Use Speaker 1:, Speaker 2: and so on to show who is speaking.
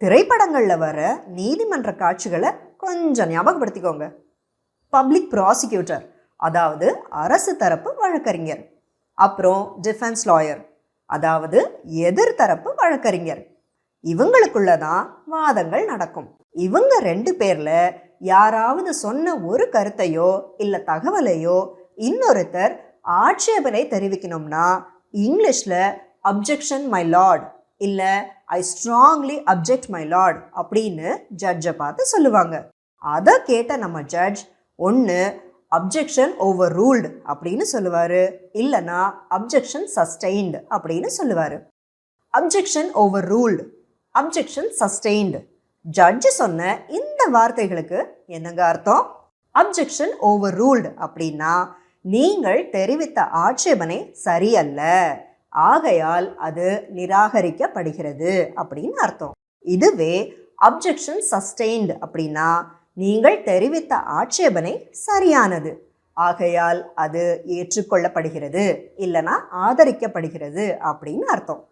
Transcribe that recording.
Speaker 1: திரைப்படங்களில் வர நீதிமன்ற காட்சிகளை கொஞ்சம் ஞாபகப்படுத்திக்கோங்க. பப்ளிக் ப்ராசிக்யூட்டர் அதாவது அரசு தரப்பு வழக்கறிஞர். அப்புறம் டிஃபென்ஸ் லாயர் அதாவது எதிர்தரப்பு வழக்கறிஞர். இவங்களுக்குள்ள தான் வாதங்கள் நடக்கும். இவங்க ரெண்டு பேர்ல யாராவது சொன்ன ஒரு கருத்தையோ இல்லை தகவலையோ இன்னொருத்தர் ஆட்சேபனை தெரிவிக்கணும்னா இங்கிலீஷில் அப்ஜெக்ஷன் மை லார்ட் இல்லை I strongly object my lord அப்படின்னு ஜட்ஜை பார்த்து சொல்லுவாங்க. அதை கேட்ட நம்ம ஜட்ஜ் ஒன்று அப்ஜெக்ஷன் ஓவர் ரூல்டு அப்படின்னு சொல்லுவார். இல்லைனா அப்ஜெக்ஷன் சஸ்டெயின்டு அப்படின்னு சொல்லுவார். Objection overruled objection sustained judge சொன்ன இந்த வார்த்தைகளுக்கு என்னங்க அர்த்தம்? அப்ஜெக்ஷன் ஓவர் ரூல்டு அப்படின்னா நீங்கள் தெரிவித்த ஆட்சேபனை சரியல்ல. ஆகையால் அது நிராகரிக்கப்படுகிறது அப்படின்னு அர்த்தம். இதுவே அப்ஜெக்ஷன் சஸ்டெயின்டு அப்படின்னா நீங்கள் தெரிவித்த ஆட்சேபனை சரியானது. ஆகையால் அது ஏற்றுக்கொள்ளப்படுகிறது இல்லைனா ஆதரிக்கப்படுகிறது அப்படின்னு அர்த்தம்.